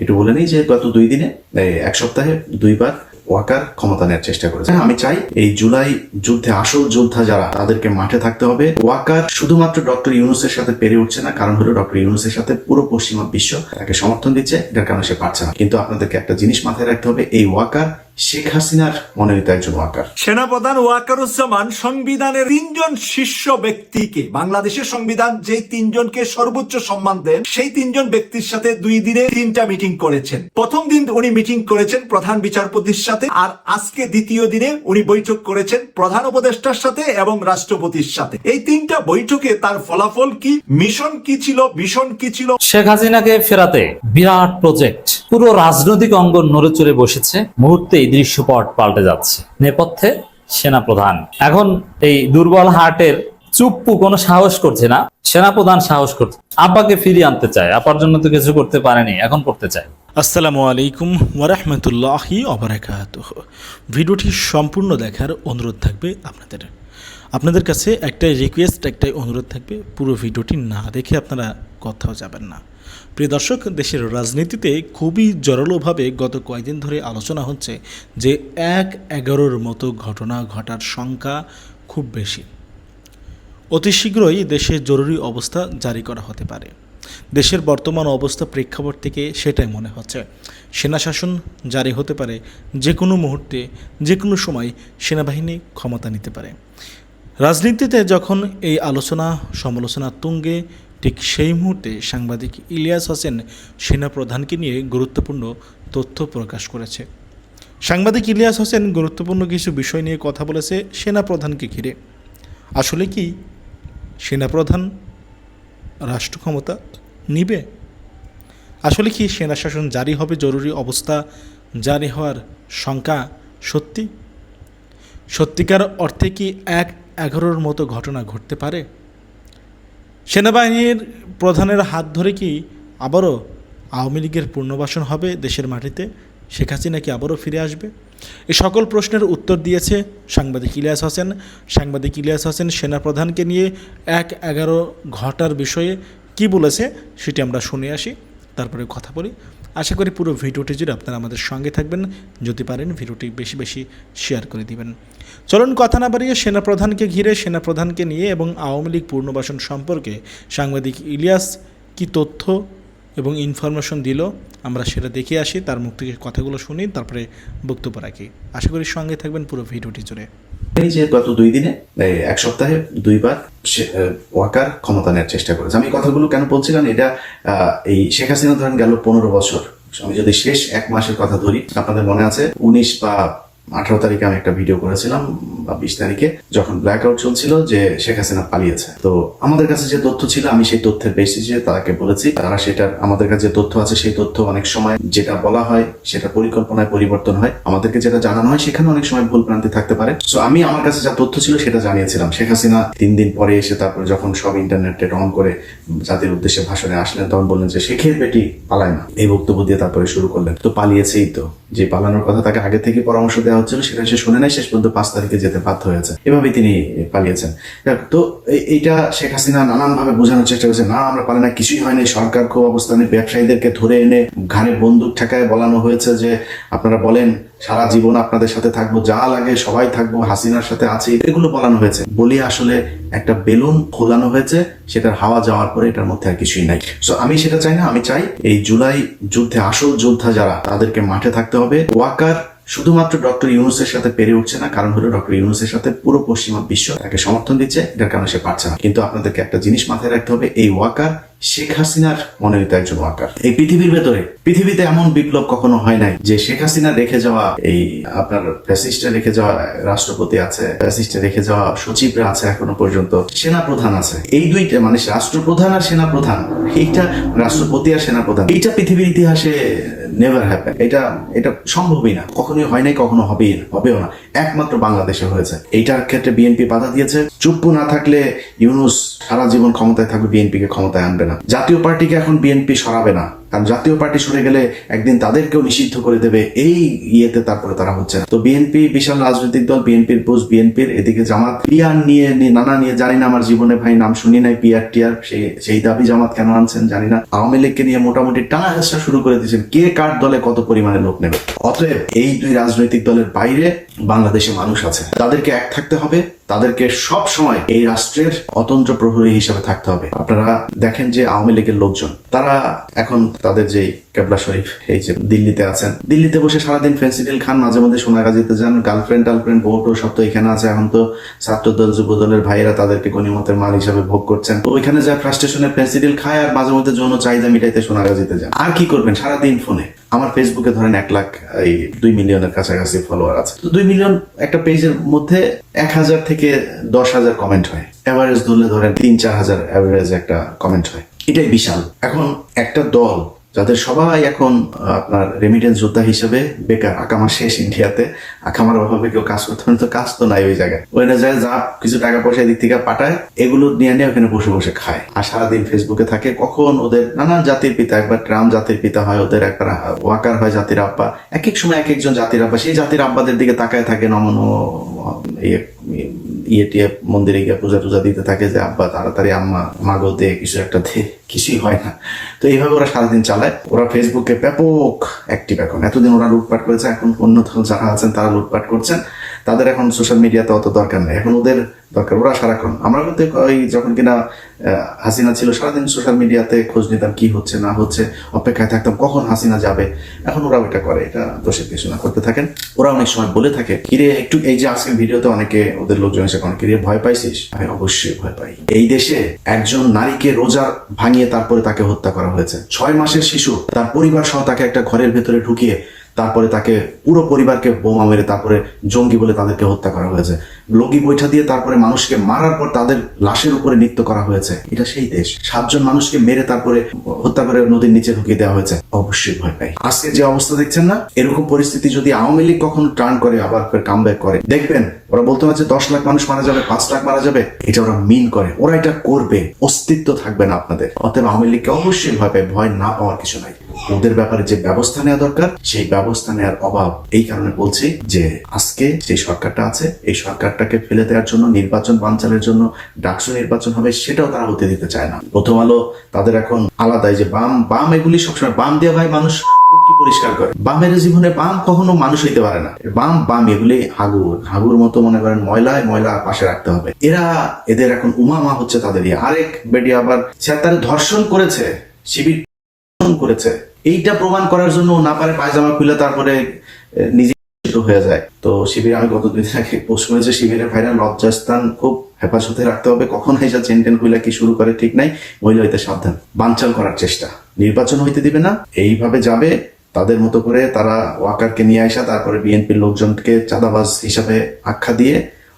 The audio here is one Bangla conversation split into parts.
একটু বলে নিই যে গত দুই দিনে এক সপ্তাহে দুইবার ওয়াকার ক্ষমতা নেওয়ার চেষ্টা করেছে। হ্যাঁ, আমি চাই এই জুলাই যুদ্ধে আসল যোদ্ধা যারা তাদেরকে মাঠে থাকতে হবে। ওয়াকার শুধুমাত্র ডক্টর ইউনুসের সাথে পেরে উঠছে না কারণ হলো ডক্টর ইউনুসের সাথে পুরো পশ্চিমা বিশ্ব তাকে সমর্থন দিচ্ছে এটার কারণে সে পারছে না। কিন্তু আপনাদেরকে একটা জিনিস মাথায় রাখতে হবে এই ওয়াকার শেখ হাসিনার মনোনীত একজন ওয়াকার। সেনাপ্রধান ওয়াকারুজ্জামান সংবিধানের তিনজন শীর্ষ ব্যক্তিকে বাংলাদেশের সংবিধান যে তিনজনকে সর্বোচ্চ সম্মান দেন সেই তিনজন ব্যক্তির সাথে দুই দিনে তিনটা মিটিং করেছেন। প্রথম দিন উনি মিটিং করেছেন প্রধান বিচারপতির সাথে আর আজকে দ্বিতীয় দিনে উনি বৈঠক করেছেন প্রধান উপদেষ্টার সাথে এবং রাষ্ট্রপতির সাথে। এই তিনটা বৈঠকে তার ফলাফল কি মিশন কি ছিল ভীষণ কি ছিল? শেখ হাসিনাকে ফেরাতে বিরাট প্রজেক্ট। পুরো রাজনৈতিক অঙ্গন নড়ে চড়ে বসেছে। মুহূর্তেই দৃশ্যপট পাল্টে যাচ্ছে। নেপথ্যে সেনাপ্রধান। এখন এই দুর্বল হার্টের চুপ্পু কোনো সাহস করছে না। সেনাপ্রধান সাহস করছে। আব্বাকে ফিরিয়ে আনতে চায়। আপার জন্য তো কিছু করতে পারেনি, এখন করতে চায়। আসসালামু আলাইকুম ওরহমতুল্লাহি অবরাকাত ভিডিওটি সম্পূর্ণ দেখার অনুরোধ থাকবে আপনাদের। আপনাদের কাছে একটাই রিকোয়েস্ট একটাই অনুরোধ থাকবে, পুরো ভিডিওটি না দেখে আপনারা কোথাও যাবেন না। প্রিয় দর্শক, দেশের রাজনীতিতে খুবই জোরালোভাবে গত কয়েকদিন ধরে আলোচনা হচ্ছে যে এক এগারোর মতো ঘটনা ঘটার সংখ্যা খুব বেশি। অতি শীঘ্রই দেশে জরুরি অবস্থা জারি করা হতে পারে। দেশের বর্তমান অবস্থা প্রেক্ষাপট থেকে সেটাই মনে হচ্ছে। সেনা শাসন জারি হতে পারে যে কোনো মুহূর্তে যে কোনো সময় সেনাবাহিনী ক্ষমতা নিতে পারে। রাজনীতিতে যখন এই আলোচনা সমালোচনা তুঙ্গে ঠিক সেই মুহূর্তে সাংবাদিক ইলিয়াস হোসেন সেনাপ্রধানকে নিয়ে গুরুত্বপূর্ণ তথ্য প্রকাশ করেছে। সাংবাদিক ইলিয়াস হোসেন গুরুত্বপূর্ণ কিছু বিষয় নিয়ে কথা বলেছে সেনাপ্রধানকে ঘিরে। আসলে কি সেনাপ্রধান রাষ্ট্র ক্ষমতা নিবে? আসলে কি সেনা শাসন জারি হবে জরুরি অবস্থা জারি হওয়ার শঙ্কা সত্যি? সত্যিকার অর্থে কি এক এগারোর মতো ঘটনা ঘটতে পারে? সেনাবাহিনীর প্রধানের হাত ধরে কি আবারও আওয়ামী লীগের পুনর্বাসন হবে দেশের মাটিতে? শেখ হাসিনা কি আবারও ফিরে আসবে? এই সকল প্রশ্নের উত্তর দিয়েছে সাংবাদিক ইলিয়াস হোসেন। সাংবাদিক ইলিয়াস হোসেন সেনাপ্রধানকে নিয়ে এক এগারো ঘটার বিষয়ে কি বলেছে সেটি আমরা শুনে আসি, তারপরে কথা বলি। আশা করি পুরো ভিডিওটি জুড়ে আপনারা আমাদের সঙ্গে থাকবেন। যদি পারেন ভিডিওটি বেশি বেশি শেয়ার করে দিবেন। চলুন কথা না বাড়িয়ে সেনাপ্রধানকে ঘিরে সেনাপ্রধানকে নিয়ে এবং আওয়ামী লীগ পুনর্বাসন সম্পর্কে সাংবাদিক ইলিয়াস কি তথ্য এবং ইনফরমেশন দিল, আমরা সেটা দেখে আসি। তার মুখ থেকে কথাগুলো শুনি, তারপরে বক্তব্য রাখি। আশা করি সঙ্গে থাকবেন পুরো ভিডিওটি জুড়ে। এই যে গত দুই দিনে এক সপ্তাহে দুইবার ওয়াকার ক্ষমতা নেওয়ার চেষ্টা করেছে। আমি কথাগুলো কেন বলছি? কারণ এটা এই শেখ হাসিনা ধরেন গেল পনেরো বছর। আমি যদি শেষ এক মাসের কথা ধরি, আপনাদের মনে আছে, উনিশ বা আঠারো তারিখে আমি একটা ভিডিও করেছিলাম, বা বিশ তারিখে, যখন ব্ল্যাক আউট চলছিল যে শেখ হাসিনা পালিয়েছে। তো আমাদের কাছে যে তথ্য ছিল, আমি সেই তথ্যের বেসিসে তাদেরকে বলেছি। তারা সেটার, আমাদের কাছে যে তথ্য আছে, সেই তথ্য অনেক সময় যেটা বলা হয়, সেটা পরিকল্পনায় পরিবর্তন হয়। আমাদেরকে যেটা জানানো হয়, সেখানে অনেক সময় ভুল ভ্রান্তি থাকতে পারে। সো আমি আমার কাছে যা তথ্য ছিল, সেটা জানিয়েছিলাম। শেখ হাসিনা তিন দিন পরে এসে তারপরে যখন সব ইন্টারনেটে অন করে জাতির উদ্দেশ্যে ভাষণে আসলেন, তখন বললেন যে শেখের বেটি পালায় না। এই বক্তব্য দিয়ে তারপরে শুরু করলেন। তো পালিয়েছেই তো। যে পালানোর কথা তাকে আগে থেকে পরামর্শ দেওয়া হচ্ছিল, সেটা সে শুনে নাই শেষ পর্যন্ত পাঁচ তারিখে যেতে বাধ্য হয়েছে এভাবে তিনি পালিয়েছেন। তো এই- এইটা শেখ হাসিনা নানান ভাবে বোঝানোর চেষ্টা করেছে। না, আমরা পালে না, কিছুই হয়নি সরকার খুব অবস্থানে ব্যবসায়ীদেরকে ধরে এনে ঘাড়ে বন্দুক ঠেকায় বলানো হয়েছে যে, আপনারা বলেন সারা জীবন আপনাদের সাথে থাকব, যা লাগে সবাই থাকব, হাসিনার সাথে আছি, এগুলো বলানো হয়েছে। বলি আসলে একটা বেলুন খোলানো হয়েছে, সেটার হাওয়া যাওয়ার পরে এটার মধ্যে আর কিছুই নাই। সো আমি সেটা চাই না, আমি চাই এই জুলাই যুদ্ধে, আসল যোদ্ধা যারা, তাদেরকে মাঠে থাকতে হবে। ওয়াকার শুধুমাত্র ডক্টর ইউনুসের সাথে পেরে উঠছে না, কারণ হলো ডক্টর ইউনুসের সাথে পুরো পশ্চিমা বিশ্ব তাকে সমর্থন দিচ্ছে, এটার কারণে সে পারছে না। কিন্তু আপনাদেরকে একটা জিনিস মাথায় রাখতে হবে, এই ওয়াকার শেখ হাসিনার মনোনীত একজন ওয়াকার এই পৃথিবীর ভেতরে? পৃথিবীতে এমন বিপ্লব কখনো হয় নাই যে শেখ হাসিনা রেখে যাওয়া এই আপনার ফ্যাসিস্টে রেখে যাওয়া রাষ্ট্রপতি আছে ফ্যাসিস্টে রেখে যাওয়া সচিবরা আছে এখনও পর্যন্ত সেনা প্রধান আছে। এই দুইটা মানে রাষ্ট্রপ্রধান আর সেনা প্রধান এইটা রাষ্ট্রপতি আর সেনা প্রধান এইটা পৃথিবীর ইতিহাসে নেভার হ্যাপেন এটা এটা সম্ভবই না। কখনোই হয় নাই কখনো হবেই না হবেও না। একমাত্র বাংলাদেশে হয়েছে। এইটার ক্ষেত্রে বিএনপি বাধা দিয়েছে। চুপ্পু না থাকলে ইউনুস সারা জীবন ক্ষমতায় থাকবে বিএনপি কে ক্ষমতায় আনবে না। জাতীয় পার্টিকে এখন বিএনপি সরাবে না। কারণ জাতীয় পার্টি সরে গেলে একদিন তাদেরকেও নিষিদ্ধ করে দেবে এই ইয়েতে তারপরে তারা হচ্ছে তো বিএনপি, বিশাল রাজনৈতিক দল, বিএনপির পোস্ট বিএনপির এদিকে জামাত, পিয়ার নিয়ে নানা নিয়ে, জানি না আমার জীবনে ভাই নাম শুনি নাই, পিয়ার টিয়ার সেই দাবি জামাত কেন আনছেন জানি না। আওয়ামী লীগকে নিয়ে মোটামুটি টানা হেসা শুরু করে দিয়েছেন। কে কার দলে কত পরিমাণে লোক নেবে? অতএব এই দুই রাজনৈতিক দলের বাইরে বাংলাদেশে মানুষ আছে। তাদেরকে এক থাকতে হবে, তাদেরকে সব সময় এই রাষ্ট্রের অতন্ত্র প্রহরী হিসেবে থাকতে হবে। আপনারা দেখেন যে আওয়ামী লীগের লোকজন, তারা এখন তাদের যে কেবলা শরীফ, এই যে দিল্লিতে আছেন। দিল্লিতে বসে সারাদিন ফেন্সিডিল খান, মাঝে মধ্যে সোনাগাজিতে যান গার্লফ্রেন্ড টার্লফ্রেন্ড বউটো সব তো এখানে আছে। এখন তো ছাত্র দল যুব দলের ভাইয়েরা তাদেরকে গণিমতের মাল হিসাবে ভোগ করছেন। তো ওইখানে যা ফ্রাস্ট্রেশনে ফেন্সিডিল খায়, আর মাঝে মধ্যে যৌন চাহিদা মিটাইতে সোনাগাজিতে যান। আর কি করবেন? সারাদিন ফোনে। আমার ফেসবুকে ধরেন এক লাখ, এই দুই মিলিয়নের কাছাকাছি ফলোয়ার আছে। তো দুই মিলিয়ন একটা পেজের মধ্যে এক হাজার থেকে দশ হাজার কমেন্ট হয়। অ্যাভারেজ ধরলে ধরেন তিন, চার হাজার অ্যাভারেজ একটা কমেন্ট হয়। এটাই বিশাল। এখন একটা দল যাদের সবাই এখন আপনার রেমিটেন্স যোদ্ধা হিসেবে বেকার। আকামা শেষ ইন্ডিয়াতে। আকামার অভাবে কেউ কাজ করতে পারে তো কাজ তো নাই ওই জায়গায়। ওখানে যায় যা কিছু টাকা পয়সা এদিক থেকে পাঠায়, এগুলো নিয়ে নিয়ে ওখানে বসে বসে খায়। আর সারাদিন ফেসবুকে থাকে কখন ওদের নানান জাতির পিতা, একবার ট্রাম জাতির পিতা হয়, ওদের একবার ওয়াকার হয় জাতির আব্বা। এক এক সময় এক একজন জাতির আব্বা, সেই জাতির আব্বাদের দিকে তাকায় থাকে নমন ইয়ে ইয়ে টিয়ে মন্দিরে গিয়ে পূজা টুজা দিতে থাকে যে আব্বা, তাড়াতাড়ি আম্মা, মাগো দে, কিছু একটা দে। কিছুই হয় না। তো এইভাবে ওরা সারাদিন চালায়। ওরা ফেসবুকে ব্যাপক অ্যাক্টিভ এখন। এতদিন ওরা লুটপাট করেছে, এখন অন্য যারা আছেন, তারা লুটপাট করছেন। তাদের এখন সোশ্যাল মিডিয়াতে অত দরকার নেই। এখন ওদের দরকার, ওরা সারাক্ষণ। আমরা কিন্তু ওই যখন কিনা হাসিনা ছিল, সারাদিন সোশ্যাল মিডিয়াতে খোঁজ নিতাম কি হচ্ছে, না হচ্ছে, অপেক্ষায় থাকতাম কখন হাসিনা যাবে। এখন ওরা ওইটা করে, এটা দোষের কিছু না। করতে থাকেন। ওরা অনেক সময় বলে থাকে, কিরে, একটু এই যে আজকের ভিডিওতে অনেকে ওদের লোকজন এসে কোন কিরে, ভয় পাইছিস? আমি অবশ্যই ভয় পাই। এই দেশে একজন নারীকে রোজা ভাঙিয়ে তারপরে তাকে হত্যা করা হয়েছে। ছয় মাসের শিশু, তার পরিবার সহ তাকে একটা ঘরের ভেতরে ঢুকিয়ে তারপরে তাকে পুরো পরিবারকে বোমা মেরে তারপরে জঙ্গি বলে তাদেরকে হত্যা করা হয়েছে। লগি বৈঠা দিয়ে তারপরে মানুষকে মারার পর তাদের লাশের উপরে নৃত্য করা হয়েছে। এটা সেই দেশ। সাতজন মানুষকে মেরে তারপরে হত্যা করে নদীর নিচে ঢুকিয়ে দেওয়া হয়েছে। অবশ্যই ভয় পাই। আজকে যে অবস্থা দেখছেন না, এরকম পরিস্থিতি যদি আওয়ামী লীগ কখনো টার্ন করে, আবার কাম করে, দেখবেন, ওরা বলতে পারছে দশ লাখ মানুষ মারা যাবে, পাঁচ লাখ মারা যাবে, এটা ওরা মিন করে। ওরা এটা করবে, অস্তিত্ব থাকবে না আপনাদের। অতএব আওয়ামী লীগকে অবশ্যই ভয় পায় ভয় না পাওয়ার কিছু নাই। ওদের ব্যাপারে যে ব্যবস্থা নেওয়া দরকার, সেই ব্যবস্থা নেওয়ার অভাব। এই কারণে বলছি যে, আজকে যে সরকারটা আছে, এই সরকারটাকে ফেলে দেওয়ার জন্য, নির্বাচন বানচালের জন্য ডাকসু নির্বাচন হবে, সেটাও তারা হতে দিতে চায় না। প্রথম আলো তাদের এখন আলাদাই যে বাম বাম এগুলি সবসময়, বাম দিয়ে ভাই মানুষ পরিষ্কার করে। বামের জীবনে বাম কখনো মানুষ হইতে পারে না। বাম বাম এগুলি হাগুর। হাগুর মতো মনে করেন ময়লায়, ময়লা পাশে রাখতে হবে। এরা এদের এখন উমামা হচ্ছে তাদের। আরেক বেডি আবার, সে তার ধর্ষণ করেছে, শিবির করেছে। এইটা প্রমাণ করার জন্য না পারে পায়জামা খুলে তারপরে নিজে ছোট হয়ে যায়। তো শিবিরে আমি গত দুই দিন আগে পোস্ট করেছি শিবিরের ভাইরা লজ্জাস্থান খুব হেফাজতে রাখতে হবে। কখন এসে যা চেনটেন কি শুরু করে ঠিক নাই, মহিলা হইতে সাবধান। বানচাল করার চেষ্টা। নির্বাচন হইতে দিবে না, এইভাবে যাবে, তাদের মতো করে তারা ওয়াকারকে নিয়ে আসা তারপরে বিএনপির লোকজনকে চাঁদাবাজ হিসাবে আখ্যা দিয়ে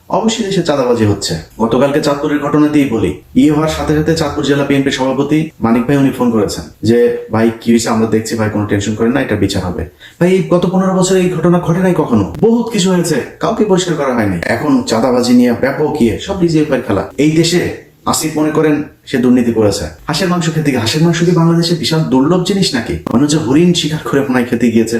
অবশ্যই দেশে চাঁদাবাজি হচ্ছে। গতকালকে চাঁদপুরের ঘটনা ঘটনাতেই বলি ইয়ে হওয়ার সাথে সাথে চাঁদপুর জেলা বিএনপি সভাপতি মানিক ভাই উনি ফোন করেছেন যে, ভাই, কি হয়েছে? আমরা দেখছি, ভাই, কোনো টেনশন করেন না, এটা বিচার হবে। ভাই, এই গত পনেরো বছরে এই ঘটনা ঘটে নাই কখনো? বহুত কিছু হয়েছে, কাউকে পরিষ্কার করা হয়নি। এখন চাঁদাবাজি নিয়ে ব্যাপক ইয়ে সব ডিজিএফআই খেলা। এই দেশে আসিফ মনে করেন সে দুর্নীতি করেছে। হাঁসের মাংস খেতে গিয়ে, হাঁসের মাংস কি বাংলাদেশে বিশাল দুর্লভ জিনিস নাকি? মনে হচ্ছে হরিণ শিকার করে মনে খেতে গিয়েছে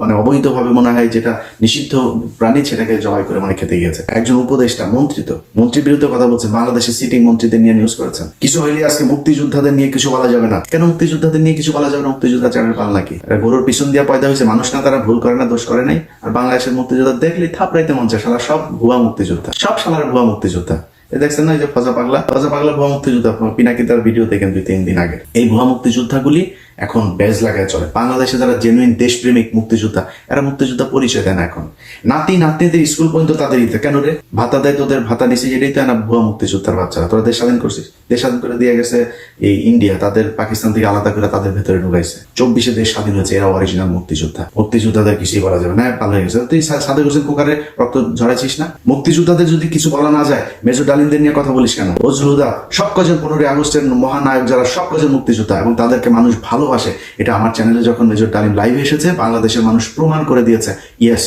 মানে অবৈধভাবে মনে হয় যেটা নিষিদ্ধ প্রাণী সেটাকে জবাই করে মনে খেতে গিয়েছে। একজন উপদেষ্টা, মন্ত্রী তো। মন্ত্রীর বিরুদ্ধে কথা বলছেন বাংলাদেশের সিটিং মন্ত্রীদের নিয়ে নিউজ করেছেন। কিছু হইলে আজকে মুক্তিযোদ্ধাদের নিয়ে কিছু বলা যাবে না। কেন মুক্তিযোদ্ধাদের নিয়ে কিছু বলা যাবে না? মুক্তিযোদ্ধা চারের পাল নাকি? গরুর পিছন দিয়ে পয়দা হয়েছে, মানুষ না তারা ভুল করে না, দোষ করে নাই। আর বাংলাদেশের মুক্তিযোদ্ধা দেখলে থাপড়াইতে মন চায় সারা সব ভুয়া মুক্তিযোদ্ধা। সব সালার ভুয়া মুক্তিযোদ্ধা। দেখছেন না এই যে ফজা পাগলা? ফজা পাগলা ভুয়া মুক্তিযোদ্ধা পিনাকিতার ভিডিও দেখেন দুই তিন দিন আগে। এই ভুয়া মুক্তিযোদ্ধাগুলি এখন বেজ লাগায় চলে। বাংলাদেশে যারা জেনুইন দেশপ্রেমিক মুক্তিযোদ্ধা, এরা মুক্তিযোদ্ধা পরিচয় দেয় না এখন। নাতি, নাতনিদের স্কুল পর্যন্ত তাদের ইতে কেন রে? ভাতা দেয় তোদের, ভাতা নিছে, এটাই তো না ভুয়া মুক্তিযোদ্ধার বাচ্চারা। তোরা দেশ স্বাধীন করছিস। দেশ স্বাধীন করে দিয়ে গেছে এই ইন্ডিয়া তাদের পাকিস্তান থেকে আলাদা করে তাদের ভেতরে ঢুকাইছে। চব্বিশে দেশ স্বাধীন হয়েছে এরা অরিজিনাল মুক্তিযোদ্ধা। মুক্তিযোদ্ধাদের কিছুই বলা যাবে না। ভালো হয়ে গেছে। তুই সাদেক হোসেন কুকারে, রক্ত ঝরাইছিস না? মুক্তিযোদ্ধাদের যদি কিছু বলা না যায়, মেজর ডালিমদের নিয়ে কথা বলিস কেন? ওজরুদা সব কজন পনেরোই আগস্টের মহানায়ক যারা সব কজন মুক্তিযোদ্ধা এবং তাদেরকে মানুষ ভালোবাসে। এটা আমার চ্যানেলে যখন মেজর ডালিম লাইভ এসেছে, বাংলাদেশের মানুষ প্রমাণ করে দিয়েছে ইয়েস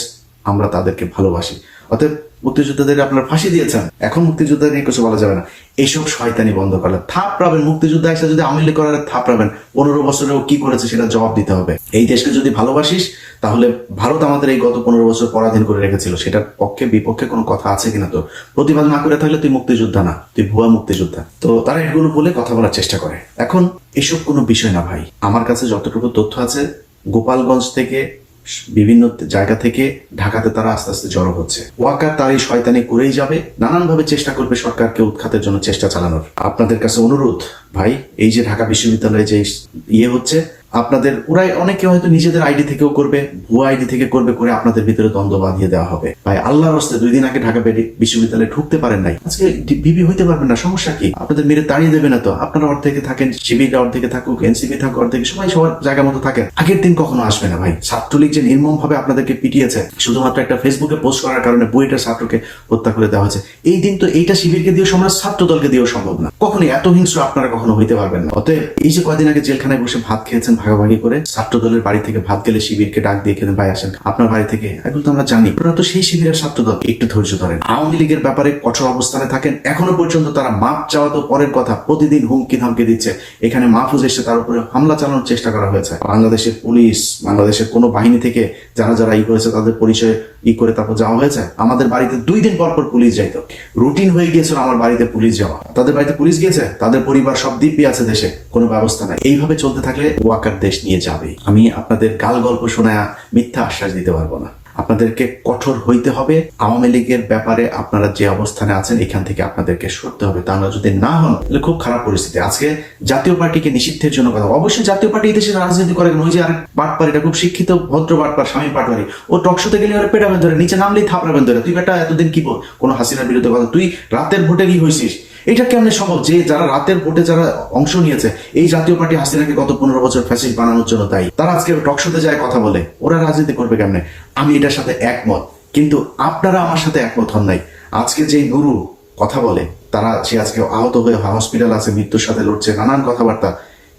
আমরা তাদেরকে ভালোবাসি। অতএব মুক্তিযোদ্ধাদের আপনার ফাঁসি দিয়েছেন। এখন মুক্তিযোদ্ধা নিয়ে কিছু বলা যাবে না। এইসব শয়তানি বন্ধ করলে থাপ পাবেন মুক্তিযোদ্ধা এসে যদি আওয়ামী করার থাপ পাবেন পনেরো বছরেও কি করেছে সেটা জবাব দিতে হবে। এই দেশকে যদি ভালোবাসিস, তাহলে ভারত আমাদের এই গত পনেরো বছর পরাধীন করে রেখেছিল। সেটার পক্ষে, বিপক্ষে কোনো কথা আছে কিনা তো? প্রতিবাদ না করে থাকলে তুই মুক্তিযোদ্ধা না। তুই ভুয়া মুক্তিযোদ্ধা। তো তারা এগুলো বলে কথা বলার চেষ্টা করে। এখন এসব কোনো বিষয় না ভাই। আমার কাছে যতটুকু তথ্য আছে, গোপালগঞ্জ থেকে বিভিন্ন জায়গা থেকে ঢাকাতে তারা আস্তে আস্তে জড়ো হচ্ছে। ওয়াকার তার এই শয়তানি করেই যাবে। নানানভাবে চেষ্টা করবে সরকারকে উৎখাতের জন্য চেষ্টা চালানোর। আপনাদের কাছে অনুরোধ, ভাই, এই যে ঢাকা বিশ্ববিদ্যালয়ে যে ইয়ে হচ্ছে আপনাদের, ওরাই অনেকে হয়তো নিজেদের আইডি থেকেও করবে, ভুয়া আইডি থেকে করবে, করে আপনাদের ভিতরে দ্বন্দ্ব বাঁধিয়ে দেওয়া হবে। ভাই, আল্লাহর হস্তে দুই দিন আগে ঢাকা বিশ্ববিদ্যালয়ে ঢুকতে পারেন নাই। আজকে বিবি হইতে পারবেন না, সমস্যা কি? আপনাদের মেরে তাড়িয়ে দেবে না তো? আপনারা অর্ধেকে থাকেন, শিবির অর্ধেকে থাকুক, এনসিপি থাকুক, অর্ধেকে সবাই সবার জায়গা মতো থাকেন। আগের দিন কখনো আসবে না, ভাই। ছাত্রলীগ যে নির্মম ভাবে আপনাদেরকে পিটিয়েছে, শুধুমাত্র একটা ফেসবুকে পোস্ট করার কারণে বইটা ছাত্রকে হত্যা করে দেওয়া হয়েছে। এই দিন তো এইটা শিবিরকে দিয়ে সম্ভব ছাত্র দলকে দিয়েও সম্ভব না। কখনো এত হিংস্র আপনারা কখনো হইতে পারবেন না। অতএব এই যে কয়দিন আগে জেলখানায় বসে ভাত খেয়েছেন ভাগাভাগি করে ছাত্র দলের বাড়ি থেকে ভাত গেলে শিবিরকে ডাক দিয়ে ভাই আসেন? আপনার বাড়ি থেকে? এগুলো তো আমরা জানি। আপনারা তো সেই শিবিরের ছাত্র দল একটু ধৈর্য ধরেন। আওয়ামী লীগের ব্যাপারে কঠোর অবস্থানে থাকেন। এখনও পর্যন্ত তারা মাপ চাওয়া তো পরের কথা। প্রতিদিন হুমকি ধামকি দিচ্ছে। এখানে মাহফুজ এসে তার উপরে হামলা চালানোর চেষ্টা করা হয়েছে। বাংলাদেশের পুলিশ, বাংলাদেশের কোনো বাহিনী থেকে যারা যারা ই করেছে, তাদের পরিচয় ই করে তারপর যাওয়া হয়েছে। আমাদের বাড়িতে দুই দিন পর পর পুলিশ যাইতো। রুটিন হয়ে গিয়েছিল আমার বাড়িতে পুলিশ যাওয়া। তাদের বাড়িতে পুলিশ গিয়েছে? তাদের পরিবার সব দিব্যি আছে দেশে। কোনো ব্যবস্থা নাই। এইভাবে চলতে থাকলে ওয়াকার দেশ নিয়ে যাবে। আমি আপনাদের গাল গল্প শোনায় মিথ্যা আশ্বাস দিতে পারব না। আপনাদেরকে কঠোর হইতে হবে। আওয়ামী লীগের ব্যাপারে আপনারা যে অবস্থানে আছেন, এখান থেকে আপনাদেরকে সরতে হবে। তা যদি না হন তাহলে খুব খারাপ পরিস্থিতি। আজকে জাতীয় পার্টিকে নিষিদ্ধের জন্য কথা। অবশ্যই জাতীয় পার্টি এই দেশে রাজনীতি করে ওই যে আরেক বাটপার এটা খুব শিক্ষিত, ভদ্র বাটপার স্বামী পাটপারি ও টকশোতে গেলে ওরা পেটাবেন ধরে, নিচে নামলেই থাপড়াবেন ধরে। তুই বেটা, এতদিন কি কোনো হাসিনার বিরুদ্ধে কথা। তুই রাতের ভোটে কি হয়েছিস এটা কেমনে সম্ভব যে যারা রাতের ভোটে যারা অংশ নিয়েছে, এই জাতীয় পার্টি হাসিনাকে গত পনেরো বছর ফ্যাসিস্ট বানানোর জন্য দায়ী? তারা আজকে টকশোতে যায়, কথা বলে। ওরা রাজনীতি করবে কেমনে? আমি এটার সাথে একমত। কিন্তু আপনারা আমার সাথে একমত হন নাই। আজকে যে নুরু কথা বলে, তারা সে আজকে আহত হয়ে হসপিটাল আছে, মৃত্যুর সাথে লড়ছে, নানান কথাবার্তা।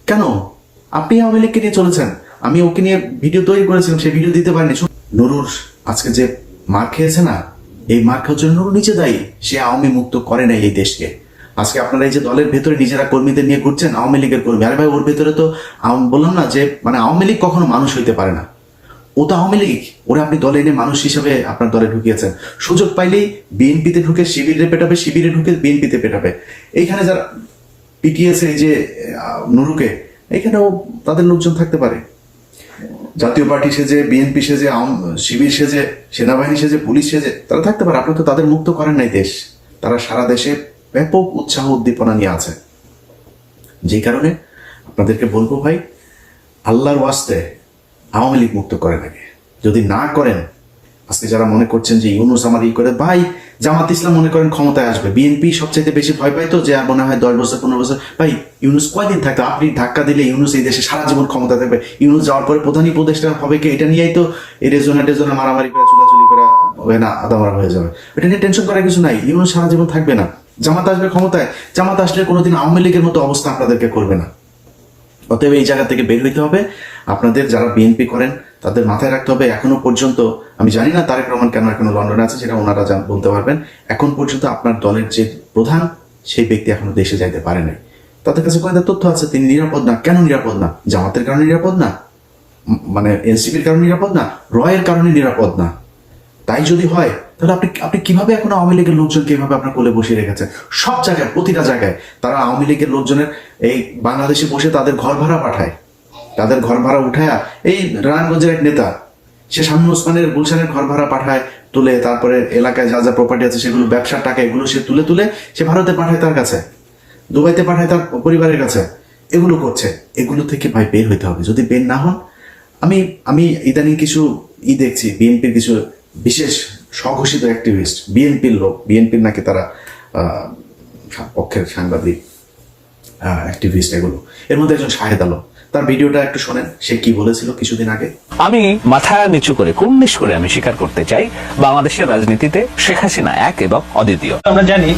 কেন? আপনি আওয়ামী লীগকে নিয়ে চলেছেন। আমি ওকে নিয়ে ভিডিও তৈরি করেছিলাম সেই ভিডিও দিতে পারিনি। নুরুর আজকে যে মার খেয়েছে না, এই মার খাওয়ার জন্য নুরু নিচে দায়ী। সে আওয়ামী মুক্ত করে নাই এই দেশকে। আজকে আপনারা এই যে দলের ভেতরে নিজেরা কর্মীদের নিয়ে ঘুরছেন, আওয়ামী লীগের কর্মী। আরে ভাই, ওর ভেতরে তো বললাম না যে মানে আওয়ামী লীগ কখনো মানুষ হইতে পারে না। ও তো আওয়ামী লীগ। ওরা আপনি দলে এনে মানুষ হিসেবে আপনার দলে ঢুকিয়েছেন। সুযোগ পাইলেই বিএনপিতে ঢুকে শিবিরে পেটাবে, শিবিরে ঢুকে বিএনপিতে পেটাবে। এইখানে যারা পিটিয়েছে এই যে নুরুকে এখানেও তাদের লোকজন থাকতে পারে। জাতীয় পার্টি সেজে, বিএনপি সেজে শিবির সেজে, সেনাবাহিনী সেজে, পুলিশ সেজে, তারা থাকতে পারে। আপনি তো তাদের মুক্ত করেন নাই দেশ। তারা সারা দেশে ব্যাপক উৎসাহ উদ্দীপনা নিয়ে আছে। যেই কারণে আপনাদেরকে বলব ভাই, আল্লাহর ওয়াস্তে আওয়ামী লীগ মুক্ত করেন আগে যদি না করেন, আজকে যারা মনে করছেন যে ইউনুস আমার ই করে, ভাই, জামাত ইসলাম মনে করেন ক্ষমতায় আসবে। বিএনপি সবচেয়ে বেশি ভয় পাই তো, যে মনে হয় দশ বছর, পনেরো বছর, ভাই, ইউনুস কয়দিন থাকতো? আপনি ধাক্কা দিলে ইউনুস এই দেশে সারা জীবন ক্ষমতা থাকবে। ইউনুস যাওয়ার পরে প্রধান উপদেষ্টা হবে কি? এটা নিয়েই তো এই রেজনে টেজনে মারামারি করে, চুলাচুলি করে, হবে না আদামারা হয়ে যাবে। এটা নিয়ে টেনশন করার কিছু নাই। ইউনুস সারা জীবন থাকবে না। জামাত আসবে ক্ষমতায়, জামাত আসলে কোনোদিন আওয়ামী লীগের মতো অবস্থা আপনাদেরকে করবে না। অতএব এই জায়গা থেকে বের হইতে হবে। আপনাদের যারা বিএনপি করেন, তাদের মাথায় রাখতে হবে, এখনও পর্যন্ত, আমি জানি না তারেক রহমান কেন এখনও লন্ডনে আছে, সেটা ওনারা বলতে পারবেন। এখন পর্যন্ত আপনার দলের যে প্রধান, সেই ব্যক্তি এখনও দেশে যাইতে পারে নাই। তাদের কাছে কয়েকটা তথ্য আছে? তিনি নিরাপদ না? কেন নিরাপদ না? জামাতের কারণে নিরাপদ না? মানে এনসিপির কারণে নিরাপদ না? রয়ের কারণে নিরাপদ না? তাই যদি হয় তাহলে আপনি আপনি কীভাবে এখন আওয়ামী লীগের লোকজনকে এভাবে আপনার কোলে বসিয়ে রেখেছেন? সব জায়গায়, প্রতিটা জায়গায় তারা আওয়ামী লীগের লোকজনের এই বাংলাদেশে বসে তাদের ঘর ভাড়া পাঠায়। তাদের ঘর ভাড়া উঠায় এই রায়গঞ্জের এক নেতা, সে শামীম ওসমানের গুলশানের ঘর ভাড়া পাঠায়, তুলে তারপরে এলাকায় যা যা প্রপার্টি আছে সেগুলো, ব্যবসার টাকা এগুলো সে তুলে তুলে সে ভারতে পাঠায় তার কাছে। দুবাইতে পাঠায় তার পরিবারের কাছে। এগুলো করছে। এগুলো থেকে ভাই বের হইতে হবে। যদি বের না হন, আমি আমি ইদানিং কিছু ই দেখছি, বিএনপির কিছু বিশেষ স্বঘোষিত অ্যাক্টিভিস্ট বিএনপির লোক বিএনপির নাকি তারা পক্ষের সাংবাদিক অ্যাক্টিভিস্ট এগুলো। এর মধ্যে একজন শাহেদ আলম। তার ভিডিওটা একটু শোনেন সে কি বলেছিল কিছুদিন আগে। আমি মাথা নিচু করে কুর্নিশ করে আমি স্বীকার করতে চাই বাংলাদেশের রাজনীতিতে শেখ হাসিনা এক এবং অদ্বিতীয়। আমরা জানি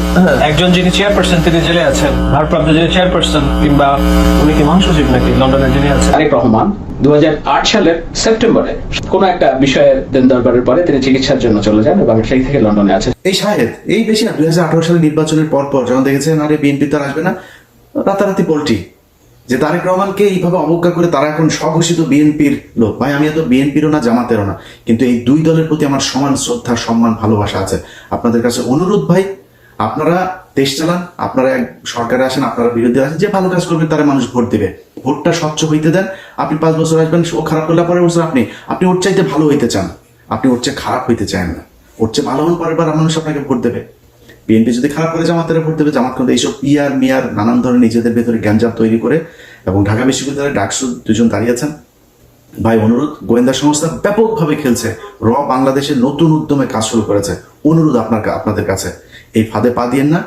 একজন যিনি চেয়ারপারসন তিনি জেলে আছেন। ভারপ্রাপ্ত যিনি চেয়ারপারসন কিংবা উনি কি মহাসচিব নাকি লন্ডনে যিনি আছেন। তারেক রহমান দু হাজার আট সালের সেপ্টেম্বরে কোন একটা বিষয়ের দেন দরবারের পরে তিনি চিকিৎসার জন্য চলে যান এবং সেই থেকে লন্ডনে আছেন। এই শাহেদ এই বেশি না দুই সালে নির্বাচনের পর পর যখন দেখেছেন আরে বিএনপি তো আর আসবে না রাতারাতি পোল্টি যে তারেক রহমানকে এইভাবে অবজ্ঞা করে তারা এখন স্বঘোষিত বিএনপির লোক। ভাই, আমি এত বিএনপিরও না, জামাতেরও না। কিন্তু এই দুই দলের প্রতি আমার সমান শ্রদ্ধা, সম্মান, ভালোবাসা আছে। আপনাদের কাছে অনুরোধ ভাই, আপনারা দেশ চালান, আপনারা এক সরকারে আসেন, আপনারা বিরোধী আসেন, যে ভালো কাজ করবেন তারা মানুষ ভোট দেবে। ভোটটা স্বচ্ছ হইতে দেন, আপনি পাঁচ বছর আসবেন, ও খারাপ করলে পরের বছর আপনি আপনি ওর চাইতে ভালো হইতে চান। আপনি ওর চেয়ে খারাপ হইতে চান না। ওর চেয়ে ভালো হন পরের বার মানুষ আপনাকে ভোট দেবে। বিএনপি যদি খারাপ করে জামাতের ভোট দেবে। জামাত কিন্তু এইসব ইয়ার মিয়ার নানান ধরনের নিজেদের ভেতরে জ্ঞানজাম তৈরি করে এবং ঢাকা বিশ্ববিদ্যালয়ে ডাকসু দুজন দাঁড়িয়েছেন ভাই অনুরোধ, গোয়েন্দা সংস্থা ব্যাপকভাবে খেলছে। র বাংলাদেশের নতুন উদ্যমে কাজ শুরু করেছে। অনুরোধ আপনার আপনাদের কাছে। এই ফাঁদে পা দিয়েন না।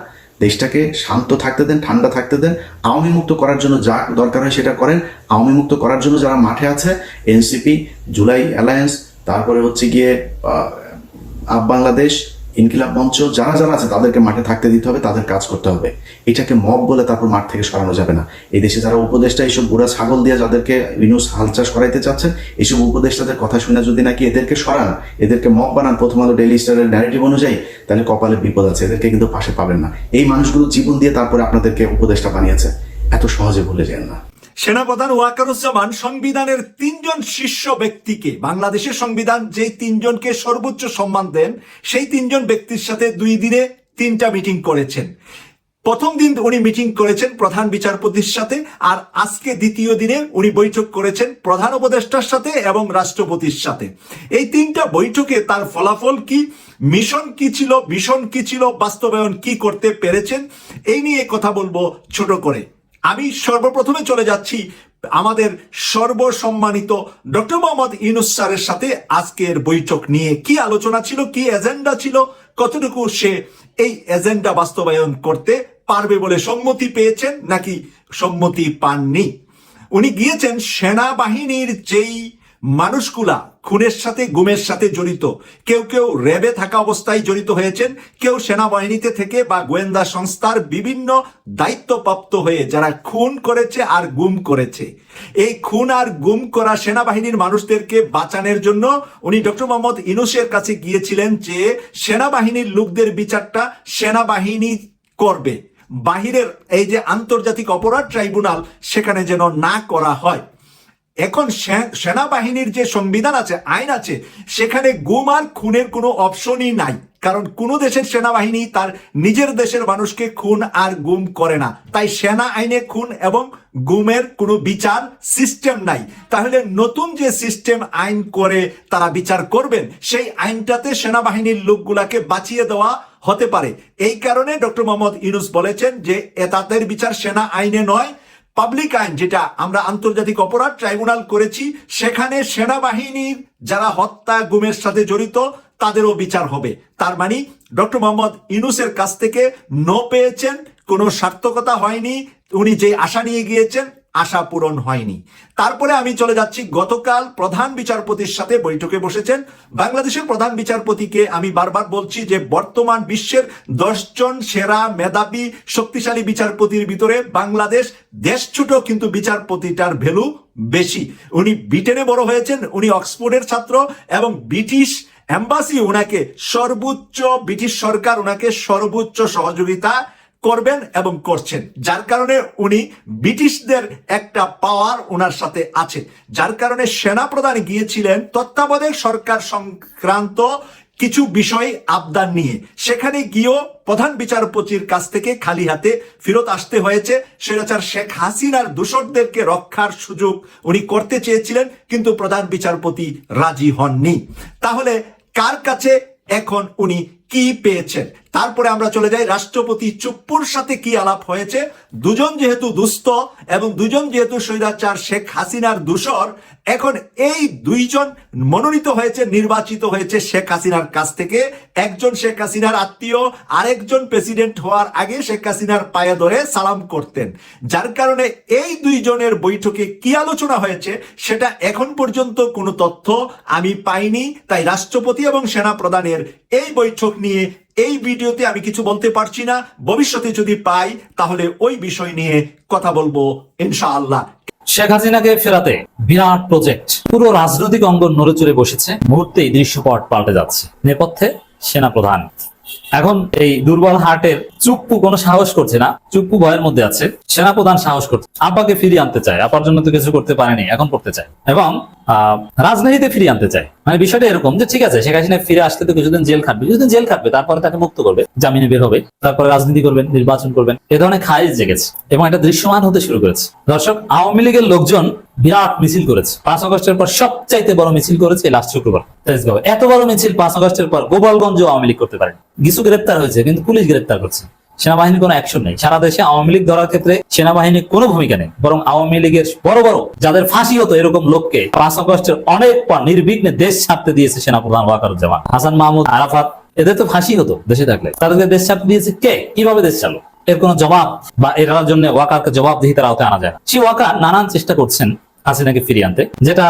দেশটাকে শান্ত থাকতে দেন, ঠান্ডা থাকতে দেন। আওয়ামী মুক্ত করার জন্য যা দরকার হয় সেটা করেন। আওয়ামী মুক্ত করার জন্য যারা মাঠে আছে এনসিপি জুলাই অ্যালায়েন্স তারপরে হচ্ছে গিয়ে আপ বাংলাদেশ ইনকিলাব মঞ্চ যারা যারা আছে, তাদেরকে মাঠে থাকতে দিতে হবে, তাদের কাজ করতে হবে। এটাকে মব বলে তারপর মাঠ থেকে সরানো যাবে না। এই দেশে যারা উপদেষ্টা এইসব বুড়া ছাগল দিয়ে যাদেরকে ইউনুস হাল চাষ করাইতে চাচ্ছেন, এইসব উপদেষ্টাদের কথা শুনে যদি নাকি এদেরকে সরান, এদেরকে মব বানান প্রথম আলো ডেইলি স্টারের ন্যারেটিভ অনুযায়ী, তাহলে কপালে বিপদ আছে, এদেরকে কিন্তু পাশে পাবেন না। এই মানুষগুলো জীবন দিয়ে তারপরে আপনাদেরকে উপদেষ্টা বানিয়েছে। এত সহজে ভুলে যান না। সেনাপ্রধান ওয়াকারুজ্জামান সংবিধানের তিনজন শীর্ষ ব্যক্তিকে, বাংলাদেশের সংবিধান যে তিনজনকে সর্বোচ্চ সম্মান দেন, সেই তিনজন ব্যক্তির সাথে দুই দিনে তিনটা মিটিং করেছেন। প্রথম দিন উনি মিটিং করেছেন প্রধান বিচারপতির সাথে, আর আজকে দ্বিতীয় দিনে উনি বৈঠক করেছেন প্রধান উপদেষ্টার সাথে এবং রাষ্ট্রপতির সাথে। এই তিনটা বৈঠকে তার ফলাফল কি? মিশন কি ছিল? মিশন কি ছিল? বাস্তবায়ন কি করতে পেরেছেন? এই নিয়ে কথা বলব ছোট করে। আমি সর্বপ্রথমে চলে যাচ্ছি আমাদের সর্বসম্মানিত ডক্টর মোহাম্মদ ইউনুস স্যারের সাথে আজকের বৈঠক নিয়ে। কি আলোচনা ছিল, কি এজেন্ডা ছিল, কতটুকু সে এই এজেন্ডা বাস্তবায়ন করতে পারবে বলে সম্মতি পেয়েছেন নাকি সম্মতি পাননি? উনি গিয়েছেন সেনাবাহিনীর যেই মানুষগুলা খুনের সাথে, গুমের সাথে জড়িত। কেউ কেউ র্যাবে থাকা অবস্থায় জড়িত হয়েছেন, কেউ সেনাবাহিনীতে থেকে বা গোয়েন্দা সংস্থার বিভিন্ন দায়িত্বপ্রাপ্ত হয়ে যারা খুন করেছে আর গুম করেছে। এই খুন আর গুম করা সেনাবাহিনীর মানুষদেরকে বাঁচানোর জন্য উনি ডক্টর মোহাম্মদ ইনুসের কাছে গিয়েছিলেন যে সেনাবাহিনীর লোকদের বিচারটা সেনাবাহিনী করবে। বাহিরের এই যে আন্তর্জাতিক অপরাধ ট্রাইব্যুনাল সেখানে যেন না করা হয়। এখন সেনাবাহিনীর যে সংবিধান আছে, আইন আছে, সেখানে গুম খুনের কোনো অপশনই নাই। কারণ কোনো দেশের সেনাবাহিনী তার নিজের দেশের মানুষকে খুন আর গুম করে না। তাই সেনা আইনে খুন এবং গুমের কোনো বিচার সিস্টেম নাই। তাহলে নতুন যে সিস্টেম আইন করে তারা বিচার করবেন, সেই আইনটাতে সেনাবাহিনীর লোকগুলাকে বাঁচিয়ে দেওয়া হতে পারে। এই কারণে ডক্টর মোহাম্মদ ইউনুস বলেছেন যে, এ তাদের বিচার সেনা আইনে নয় পাবলিক আইন, যেটা আমরা আন্তর্জাতিক অপরাধ ট্রাইব্যুনাল করেছি, সেখানে সেনাবাহিনীর যারা হত্যা, গুমের সাথে জড়িত, তাদেরও বিচার হবে। তার মানে ডক্টর মোহাম্মদ ইউনুসের কাছ থেকে ন পেয়েছেন, কোনো সার্থকতা হয়নি, উনি যে আশা নিয়ে গিয়েছেন আশা পূরণ হয়নি। তারপরে আমি চলে যাচ্ছি। গতকাল প্রধান বিচারপতির সাথে বৈঠকে বসেছেন। বাংলাদেশের প্রধান বিচারপতিকে আমি বারবার বলছি যে, বর্তমান বিশ্বের দশজন সেরা মেধাবী, শক্তিশালী বিচারপতির ভিতরে বাংলাদেশ দেশ ছোট, কিন্তু বিচারপতিটার ভ্যালু বেশি। উনি ব্রিটেনে বড় হয়েছেন, উনি অক্সফোর্ডের ছাত্র এবং ব্রিটিশ অ্যাম্বাসি ওনাকে সর্বোচ্চ ব্রিটিশ সরকার ওনাকে সর্বোচ্চ সহযোগিতা করবেন এবং করছেন। যার কারণে উনি ব্রিটিশদের একটা পাওয়ার ওনার সাথে আছে। যার কারণে সেনাপ্রধান গিয়েছিলেন তত্ত্বাবধায়ক সরকার সংক্রান্ত কিছু বিষয় আবদান নিয়ে। সেখানে গিয়েও প্রধান বিচারপতির কাছ থেকে খালি হাতে ফেরত আসতে হয়েছে। স্বৈরাচার শেখ হাসিনার দূষকদেরকে রক্ষার সুযোগ উনি করতে চেয়েছিলেন, কিন্তু প্রধান বিচারপতি রাজি হননি। তাহলে কার কাছে এখন উনি কি পেয়েছেন? তারপরে আমরা চলে যাই রাষ্ট্রপতি চুপ্পুর সাথে কি আলাপ হয়েছে? দুজন যেহেতু দুস্থ এবং দুজন যেহেতু স্বৈরাচার শেখ হাসিনার দূষর, এখন এই দুইজন মনোনীত হয়েছে, নির্বাচিত হয়েছে শেখ হাসিনার কাছ থেকে। একজন শেখ হাসিনার আত্মীয়, আরেকজন প্রেসিডেন্ট হওয়ার আগে শেখ হাসিনার পায়ে ধরে সালাম করতেন। যার কারণে এই দুইজনের বৈঠকে কি আলোচনা হয়েছে সেটা এখন পর্যন্ত কোনো তথ্য আমি পাইনি। তাই রাষ্ট্রপতি এবং সেনা প্রধানের এই বৈঠক নিয়ে এই ভিডিওতে আমি কিছু বলতে পারছি না। ভবিষ্যতে যদি পাই, তাহলে ওই বিষয় নিয়ে কথা বলব, ইনশাআল্লাহ। শেখ হাসিনাকে ফেরাতে বিরাট প্রজেক্ট। পুরো রাজনৈতিক অঙ্গন নড়ে চড়ে বসেছে। মুহূর্তেই দৃশ্যপট পাল্টে যাচ্ছে। নেপথ্যে সেনা প্রধান এখন এই দুর্বল হার্টের চুপ্পু কোনো সাহস করছে না, চুপ্পু ভয়ের মধ্যে আছে সেনা প্রধান সাহস করছে। আব্বাকে ফিরিয়ে আনতে চায়, আপার জন্য তো কিছু করতে পারেনি, এখন করতে চায়। এবং রাজনীতিতে ফিরিয়ে আনতে চায়। মানে বিষয়টা এরকম যে ঠিক আছে, শেখ হাসিনা ফিরে আসতে তো কিছুদিন জেল খাটবে, কিছুদিন জেল খাটবে, তারপরে তাকে মুক্ত করবে, জামিনে বের হবে, তারপরে রাজনীতি করবেন, নির্বাচন করবেন, এ ধরনের খারিজ জেগেছে এবং এটা দৃশ্যমান হতে শুরু করেছে। দর্শক, আওয়ামী লীগের লোকজন বিরাট মিছিল করেছে। পাঁচ আগস্টের পর সবচাইতে বড় মিছিল করেছে লাস্ট শুক্রবার। এত বড় মিছিল পাঁচ আগস্টের পর গোপালগঞ্জ আওয়ামী লীগ করতে পারে কিছু গ্রেপ্তার হয়েছে, কিন্তু পুলিশ গ্রেপ্তার করছে। সেনাবাহিনীর কোনো অ্যাকশন নেই। সারা দেশে আওয়ামী লীগ ধরার ক্ষেত্রে সেনাবাহিনীর কোনো ভূমিকা নেই। বরং আওয়ামী লীগের বড় বড়, যাদের ফাঁসি হতো এরকম লোককে পাঁচ আগস্টের অনেক পর নির্বিঘ্নে দেশ ছাড়তে দিয়েছে সেনাপ্রধান ওয়াকারুজ্জামান। হাসান মাহমুদ, আরাফাত, এদের তো ফাঁসি হতো দেশে থাকলে। তাদেরকে দেশ ছাড়তে দিয়েছে কে? কীভাবে দেশ চালো এর কোনো জবাব বা এরার জন্য ওয়াকারকে জবাবদিহিতার আওতায় আনা যায় না। সেই ওয়াকার নানান চেষ্টা করছেন হাসিনাকে ফিরিয়ে আনতে, যেটা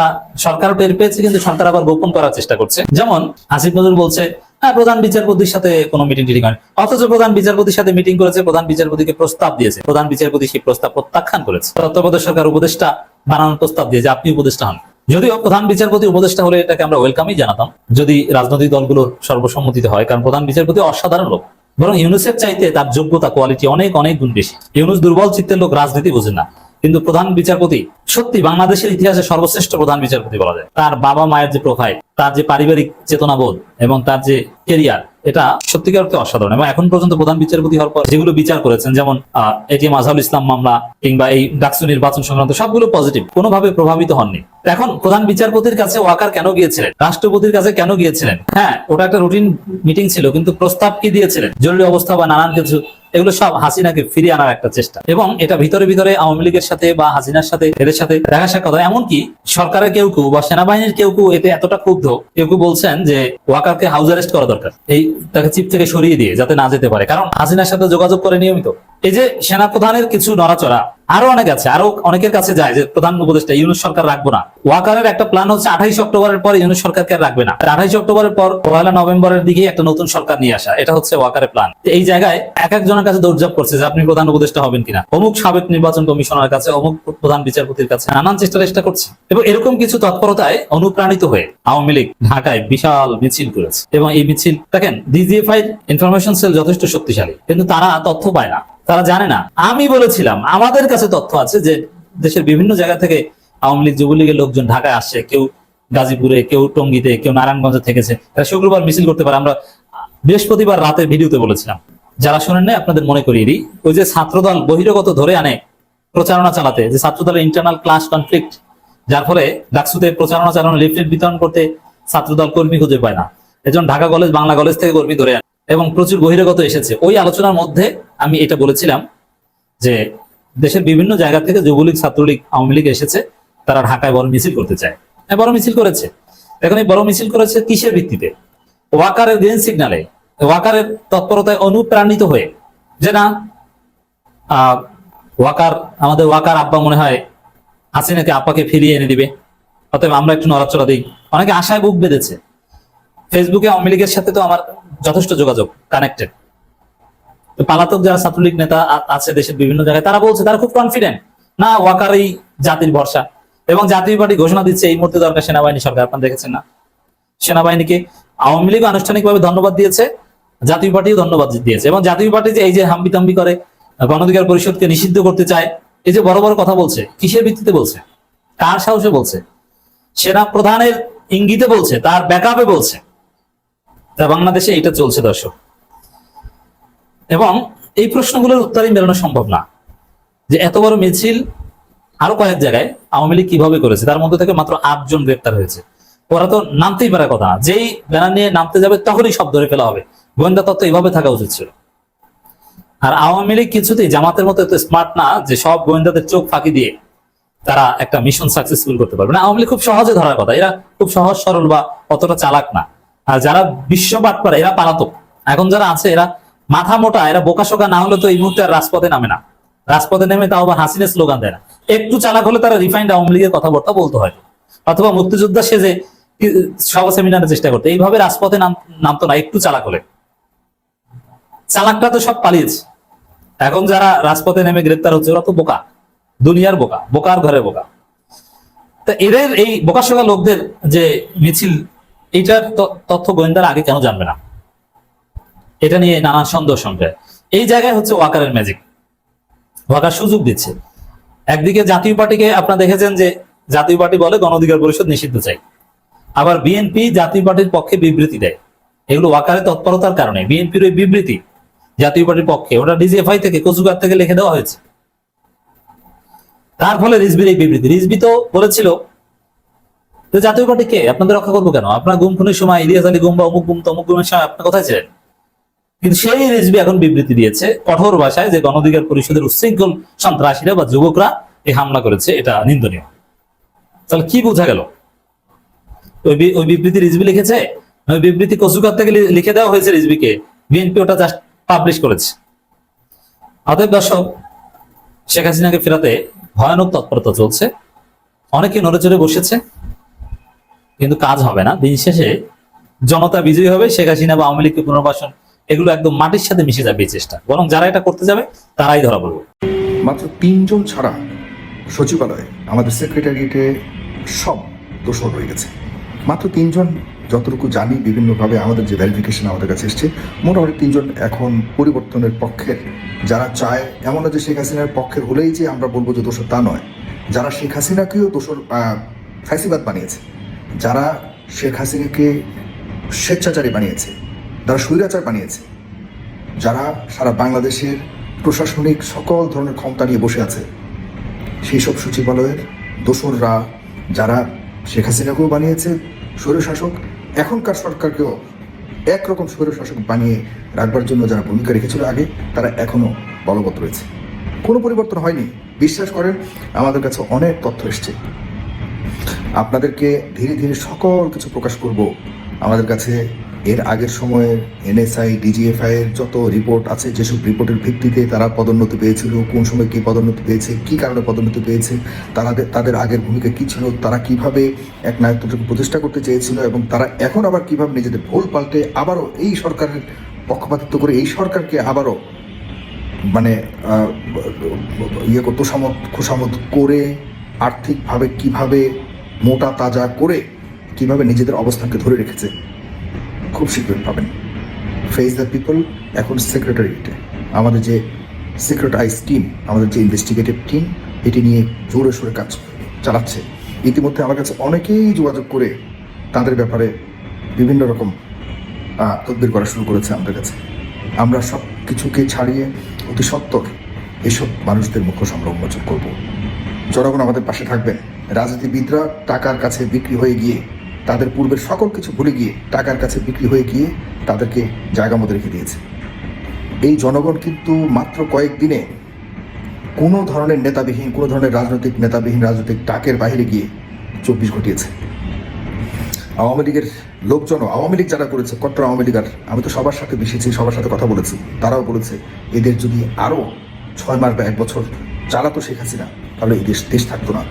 সরকার টের পেয়েছে, কিন্তু সরকার আবার গোপন করার চেষ্টা করছে। যেমন আসিফ নজরুল বলছে হ্যাঁ প্রধান বিচারপতির সাথে কোনো মিটিং টিটিং হয়নি। অথচ প্রধান বিচারপতির সাথে মিটিং করেছে, প্রধান বিচারপতিকে প্রস্তাব দিয়েছে। প্রধান বিচারপতি সেই প্রস্তাব প্রত্যাখ্যান করেছে। তত্ত্বাবধায়ক সরকার উপদেষ্টা বানানোর প্রস্তাব দিয়েছে, আপনি উপদেষ্টা হন। যদিও প্রধান বিচারপতি উপদেষ্টা হলে এটাকে আমরা ওয়েলকামই জানাতাম, যদি রাজনৈতিক দলগুলোর সর্বসম্মতিতে হয়, কারণ প্রধান বিচারপতি অসাধারণ লোক। বরং ইউনুসের চাইতে তার যোগ্যতা কোয়ালিটি অনেক অনেক গুণ বেশি। ইউনুস দুর্বল, চিত্তের লোক, রাজনীতি বোঝে না। কিন্তু প্রধান বিচারপতি সত্যি বাংলাদেশের ইতিহাসে সর্বশ্রেষ্ঠ প্রধান বিচারপতি বলা যায়। তার বাবা মায়ের যে প্রোফাইল তার যে পারিবারিক চেতনাবোধ এবং তার যে কেরিয়ার এটা সত্যিকার অর্থে অসাধারণ এবং এখন পর্যন্ত প্রধান বিচারপতি হওয়ার পর যেগুলো বিচার করেছেন, যেমন এটিএম আজহারুল ইসলাম মামলা কিংবা এই ডাকসু নির্বাচন সংক্রান্ত সবগুলো পজিটিভ কোনোভাবে প্রভাবিত হননি। এখন প্রধান বিচারপতির কাছে ওয়াকার কেন গিয়েছিলেন? রাষ্ট্রপতির কাছে কেন গিয়েছিলেন? হ্যাঁ ওটা একটা রুটিন মিটিং ছিল, কিন্তু প্রস্তাব কি দিয়েছিলেন? জরুরি অবস্থা বা নানান কিছু এগুলো সব হাসিনাকে ফিরিয়ে আনার একটা চেষ্টা। এবং এটা ভিতরে ভিতরে আওয়ামী লীগের সাথে বা হাসিনার সাথে, এদের সাথে দেখা সাক্ষাৎ এমনকি সরকারের কেউ কেউ বা সেনাবাহিনীর কেউ কেউ এতে এতটা ক্ষুব্ধ, কেউ কেউ বলছেন যে ওয়াকারকে হাউস অ্যারেস্ট করা দরকার। এই তাকে চিপ থেকে সরিয়ে দিয়ে যাতে না যেতে পারে। কারণ হাসিনার সাথে যোগাযোগ করে নিয়মিত। এই যে সেনা প্রধানের কিছু নড়াচড়া, আরও অনেক আছে, আরও অনেকের কাছে যায় যে প্রধান উপদেষ্টা, ইউনুস সরকার রাখব না। ওয়াকারের একটা প্ল্যান হচ্ছে আঠাইশ অক্টোবরের পর ইউনুস সরকারকে রাখবে না। আঠাইশ অক্টোবরের পর পয়লা নভেম্বরের দিকে একটা নতুন সরকার নিয়ে আসা, এটা হচ্ছে ওয়াকারের প্ল্যান এই জায়গায় এক একজনের কাছে দৌড়ঝাপ করছে যে আপনি প্রধান উপদেষ্টা হবেন কিনা। অমুক সাবেক নির্বাচন কমিশনার কাছে, অমুক প্রধান বিচারপতির কাছে নানান চেষ্টা চেষ্টা করছে। এবং এরকম কিছু তৎপরতায় অনুপ্রাণিত হয়ে আওয়ামী লীগ ঢাকায় বিশাল মিছিল করেছে। এবং এই মিছিল, দেখেন ডিজিএফআই ইনফরমেশন সেল যথেষ্ট শক্তিশালী, কিন্তু তারা তথ্য পায় না। তারা জানে না। আমি বলেছিলাম, আমাদের কাছে তথ্য আছে যে দেশের বিভিন্ন জায়গা থেকে আওয়ামী লীগ, যুবলীগের লোকজন ঢাকায় আসছে, কেউ গাজীপুরে, কেউ টঙ্গিতে, কেউ নারায়ণগঞ্জে থেকেছে। তারা শুক্রবার মিছিল করতে পারে। আমরা বৃহস্পতিবার রাতে ভিডিওতে বলেছিলাম। যারা শোনেন নাই, আপনাদের মনে করিয়ে দিই, ওই যে ছাত্রদল বহিরগত ধরে আনে প্রচারণা চালাতে, যে ছাত্রদলের ইন্টারনাল ক্লাস কনফ্লিক্ট যার ফলে ডাকসুতে প্রচারণা চালানো লিফলেট বিতরণ করতে ছাত্রদল কর্মী খুঁজে পায় না। এজন্য ঢাকা কলেজ বাংলা কলেজ থেকে কর্মী ধরে আনে। এবং প্রচুর বহিরাগত এসেছে। ওই আলোচনার মধ্যে আমি এটা বলেছিলাম যে দেশের বিভিন্ন জায়গা থেকে যুবলীগ, ছাত্রলীগ, আওয়ামী লীগ এসেছে, তারা ঢাকায় বড় মিছিল করতে চায়। হ্যাঁ বড় মিছিল করেছে। এখন এই বড় মিছিল করেছে কিসের ভিত্তিতে? ওয়াকারের গ্রিন সিগনালে, ওয়াকারের তৎপরতায় অনুপ্রাণিত হয়ে। যে না ওয়াকার, আমাদের ওয়াকার আব্বা মনে হয় হাসিনাকে আব্বাকে ফিরিয়ে এনে দিবে। অতএব আমরা একটু নড়াচড়া দিই। অনেকে আশায় বুক বেঁধেছে। ফেসবুকে আওয়ামী লীগের সাথে তো আমার যথেষ্ট যোগাযোগ কানেক্টেড পালাতক যারা ছাত্রলীগ নেতা আছে দেশের বিভিন্ন জায়গায়, তারা বলছে তারা খুব কনফিডেন্ট না ওয়াকারই জাতির ভরসা এবং জাতীয় পার্টি ঘোষণা দিচ্ছে এই মুহূর্তে দরকার সেনাবাহিনী সরকার, আপনারা দেখেছেন না। সেনাবাহিনীকে আওয়ামী লীগ আনুষ্ঠানিকভাবে ধন্যবাদ দিয়েছে, জাতীয় পার্টিও ধন্যবাদ দিয়েছে এবং জাতীয় পার্টি যে এই যে হাম্বিতাম্বি করে গণঅধিকার পরিষদকে নিষিদ্ধ করতে চায়, এই যে বড় বড় কথা বলছে, কিসের ভিত্তিতে বলছে? কার সাহসে বলছে? সেনা প্রধানের ইঙ্গিতে বলছে, তার ব্যাকআপে বলছে। তা বাংলাদেশে এটা চলছে, দর্শক। এবং এই প্রশ্নগুলোর উত্তরই মেলানো সম্ভব না। যে এত বড় মিছিল আরও কয়েক জায়গায় আওয়ামী লীগ কীভাবে করেছে, তার মধ্যে থেকে মাত্র আটজন গ্রেপ্তার হয়েছে। ওরা তো নামতেই পারে কথা না। যেই ব্যানার নিয়ে নামতে যাবে, তখনই সব ধরে ফেলা হবে। গোয়েন্দা তত্ত্ব এইভাবে থাকা উচিত ছিল। আর আওয়ামী লীগ কিছুতেই জামাতের মতো এত স্মার্ট না, যে সব গোয়েন্দাদের চোখ ফাঁকি দিয়ে তারা একটা মিশন সাকসেসফুল করতে পারবে। না আওয়ামী লীগ খুব সহজে ধরার কথা। এরা খুব সহজ, সরল বা অতটা চালাক না। আর যারা বিশ্ব পারে এরা পালাতক। এখন যারা আছে, এরা মাথা মোটা, এরা বোকাশোকা না হলে তো এই মুহূর্তে আর রাজপথে নামে না। রাজপথে নেমে তাও আবার হাসিনের স্লোগান দেয় না। একটু চালাক হলে তারা রিফাইন্ড আওয়ামী লীগের কথাবার্তা বলতে হয়। অথবা মুক্তিযোদ্ধা সেজে সব সেমিনারের চেষ্টা করতে, এইভাবে রাজপথে নামতো না, একটু চালাক হলে। চালাকটা তো সব পালিয়েছে। এখন যারা রাজপথে নেমে গ্রেপ্তার হচ্ছে, ওরা তো বোকা। দুনিয়ার বোকা, বোকার ঘরে বোকা। তা এদের এই বোকাশোকা লোকদের যে মিছিল এইটার তথ্য গোয়েন্দারা আগে কেন জানবে না? এটা নিয়ে নানা সন্দেহ সংখ্যায় এই জায়গায় হচ্ছে ওয়াকারের ম্যাজিক ওয়াকার সুযোগ দিচ্ছে। একদিকে জাতীয় পার্টিকে আপনারা দেখেছেন যে জাতীয় পার্টি বলে গণ অধিকার পরিষদ নিষিদ্ধ চাই। আবার বিএনপি জাতীয় পার্টির পক্ষে বিবৃতি দেয়। এগুলো ওয়াকারের তৎপরতার কারণে। বিএনপির ওই বিবৃতি জাতীয় পার্টির পক্ষে, ওটা ডিজিএফআই থেকে কচুগার থেকে লিখে দেওয়া হয়েছে। তার ফলে রিজবির এই বিবৃতি। রিজবি তো বলেছিল যে জাতীয় পার্টি কে? আপনাদের রক্ষা করব কেন? আপনার গুম, খুনের সময় ইলিয়াস আলী গুম বা অমুক গুম, তমুক গুমের সময় আপনি কোথায় ছিলেন? কিন্তু সেই রিজবি এখন বিবৃতি দিয়েছে কঠোর ভাষায় যে গণ অধিকার পরিষদের উচ্ছৃঙ্খল সন্ত্রাসীরা বা যুবকরা এই হামলা করেছে, এটা নিন্দনীয়। তাহলে কি বোঝা গেল? ওই বিবৃতি রিজবি লিখেছে? ওই বিবৃতি কচুকার থেকে লিখে দেওয়া হয়েছে রিজবিকে। বিএনপি ওটা জাস্ট পাবলিশ করেছে। অতএব দর্শক, শেখ হাসিনাকে ফেরাতে ভয়ানক তৎপরতা চলছে। অনেকে নড়ে চড়ে বসেছে। কিন্তু কাজ হবে না। দিন শেষে জনতা বিজয়ী হবে, শেখ হাসিনা বা আওয়ামী লীগকে পুনর্বাসন, এগুলো একদম মাটির সাথে মিশে যাবে চেষ্টা। বরং যারা এটা করতে যাবে, তারাই ধরা পড়বে। মাত্র তিনজন ছাড়া সচিবালয়ে আমাদের সেক্রেটারিয়েটে সব দোষর রয়ে গেছে। মাত্র তিনজন, যতটুকু জানি, বিভিন্নভাবে আমাদের যে ভেরিফিকেশন আমাদের কাছে এসছে, মোটামুটি তিনজন এখন পরিবর্তনের পক্ষের। যারা চায়, এমন না যে শেখ হাসিনার পক্ষের হলেই যে আমরা বলব যে দোষর তা নয়। যারা শেখ হাসিনাকেও দোষর ফ্যাসিবাদ বানিয়েছে যারা শেখ হাসিনাকে স্বেচ্ছাচারী বানিয়েছে, যারা স্বৈরাচার বানিয়েছে, যারা সারা বাংলাদেশের প্রশাসনিক সকল ধরনের ক্ষমতা নিয়ে বসে আছে, সেই সব সচিবালয়ের দোসররা, যারা শেখ হাসিনাকেও বানিয়েছে স্বৈরশাসক, এখনকার সরকারকেও একরকম স্বৈরশাসক বানিয়ে রাখবার জন্য যারা ভূমিকা রেখেছিল আগে, তারা এখনও বলবৎ রয়েছে। কোনো পরিবর্তন হয়নি। বিশ্বাস করেন, আমাদের কাছে অনেক তথ্য এসছে। আপনাদেরকে ধীরে ধীরে সকল কিছু প্রকাশ করব। আমাদের কাছে এর আগের সময়ে এনএসআই, ডিজিএফআই এর যত রিপোর্ট আছে, যেসব রিপোর্টের ভিত্তিতে তারা পদোন্নতি পেয়েছিল, কোন সময় কি পদোন্নতি পেয়েছে, কি কারণে পদোন্নতি পেয়েছে তাদের তাদের আগের ভূমিকা কি ছিল, তারা কীভাবে এক নায়কতন্ত্রকে প্রতিষ্ঠা করতে চেয়েছিল এবং তারা এখন আবার কীভাবে নিজেদের ভুল পাল্টে আবারও এই সরকারের পক্ষপাতিত্ব করে, এই সরকারকে আবারও মানে ইয়ে করতো, সামত খুশামত করে আর্থিকভাবে কীভাবে মোটা তাজা করে কীভাবে নিজেদের অবস্থানকে ধরে রেখেছে, খুব শীঘ্রই পাবেন। ফেস দ্য পিপল এখন সেক্রেটারিয়েটে আমাদের যে সিক্রেট আইস টিম আমাদের যে ইনভেস্টিগেটিভ টিম এটি নিয়ে জোরে সোরে কাজ চালাচ্ছে। ইতিমধ্যে আমার কাছে অনেকেই যোগাযোগ করে তাদের ব্যাপারে বিভিন্ন রকম তদবির করা শুরু করেছে আমাদের কাছে। আমরা সব কিছুকে ছাড়িয়ে অতি সত্বর এসব মানুষদের মুখ্য সংগ্রহ উন্মোচন করব। জনগণ আমাদের পাশে থাকবেন। রাজনীতিবিদরা টাকার কাছে বিক্রি হয়ে গিয়ে তাদের পূর্বের সকল কিছু ভুলে গিয়ে টাকার কাছে বিক্রি হয়ে গিয়ে তাদেরকে জায়গা মতো রেখে দিয়েছে। এই জনগণ কিন্তু মাত্র কয়েকদিনে কোনো ধরনের নেতাবিহীন, কোনো ধরনের রাজনৈতিক নেতাবিহীন, রাজনৈতিক ডাকের বাইরে গিয়ে চব্বিশ ঘটিয়েছে। আওয়ামী লীগের লোকজন আওয়ামী লীগ যারা করেছে, কট্টর আওয়ামী লীগ আর আমি তো সবার সাথে মিশেছি, সবার সাথে কথা বলেছি, তারাও বলেছে, এদের যদি আরও ছয় মাস বা এক বছর চালাতো শেখ হাসিনা, তাহলে এই দেশ দেশ থাকতো না।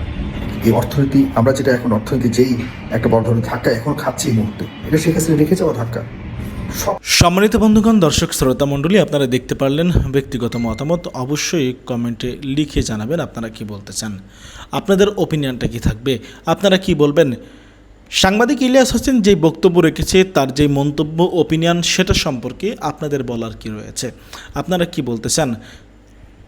এই অর্থনীতি, আমরা যেটা এখন অর্থনীতি, যেই একটা বড় ধরনের ধাক্কা এখন খাচ্ছি এই মুহূর্তে, এটা শেখ হাসিনা রেখে যাওয়া ধাক্কা। সম্মানিত বন্ধুগণ, দর্শক শ্রোতা মণ্ডলী, আপনারা দেখতে পারলেন ব্যক্তিগত মতামত, অবশ্যই কমেন্টে লিখে জানাবেন আপনারা কি বলতে চান আপনাদের ওপিনিয়নটা কি থাকবে? আপনারা কি বলবেন? সাংবাদিক ইলিয়াস হোসেন যে বক্তব্য রেখেছে, তার যে মন্তব্য ওপিনিয়ন সেটা সম্পর্কে আপনাদের বলার কি রয়েছে? আপনারা কি বলতে চান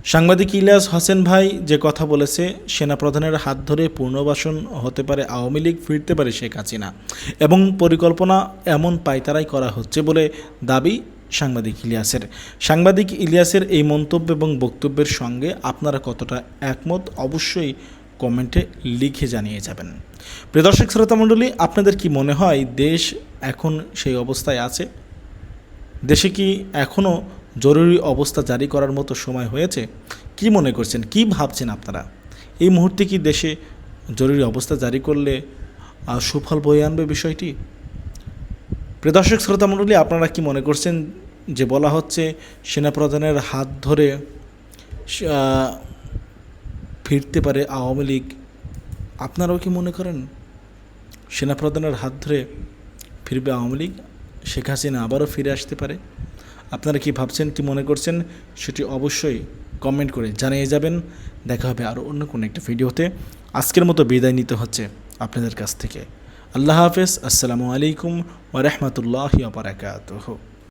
সাংবাদিক ইলিয়াস হোসেন ভাই যে কথা বলেছে, সেনাপ্রধানের হাত ধরে পুনর্বাসন হতে পারে আওয়ামী লীগ, ফিরতে পারে শেখ হাসিনা। এবং পরিকল্পনা এমন পায়তারাই করা হচ্ছে বলে দাবি সাংবাদিক ইলিয়াসের। সাংবাদিক ইলিয়াসের এই মন্তব্য এবং বক্তব্যের সঙ্গে আপনারা কতটা একমত অবশ্যই কমেন্টে লিখে জানিয়ে যাবেন। প্রিয় দর্শক, শ্রোতা মণ্ডলী, আপনাদের কি মনে হয় দেশ এখন সেই অবস্থায় আছে? দেশে কি এখনও জরুরি অবস্থা জারি করার মতো সময় হয়েছে? কি মনে করছেন? কি ভাবছেন আপনারা? এই মুহূর্তে কি দেশে জরুরি অবস্থা জারি করলে সুফল বয়ে আনবে বিষয়টি? প্রিয় দর্শক, শ্রোতা মণ্ডলী, আপনারা কি মনে করছেন যে বলা হচ্ছে সেনাপ্রধানের হাত ধরে ফিরতে পারে আওয়ামী লীগ? আপনারাও কি মনে করেন সেনাপ্রধানের হাত ধরে ফিরবে আওয়ামী লীগ? শেখ হাসিনা আবারও ফিরে আসতে পারে? আপনারা কি ভাবছেন, কি মনে করছেন, সেটি অবশ্যই কমেন্ট করে জানিয়ে যাবেন। দেখা হবে আরও অন্য কোনো একটা ভিডিওতে। আজকের মতো বিদায় নিতে হচ্ছে আপনাদের কাছ থেকে। আল্লাহ হাফেজ, আসসালামু আলাইকুম ওরহমতুল্লাহ বারাকাতুহ।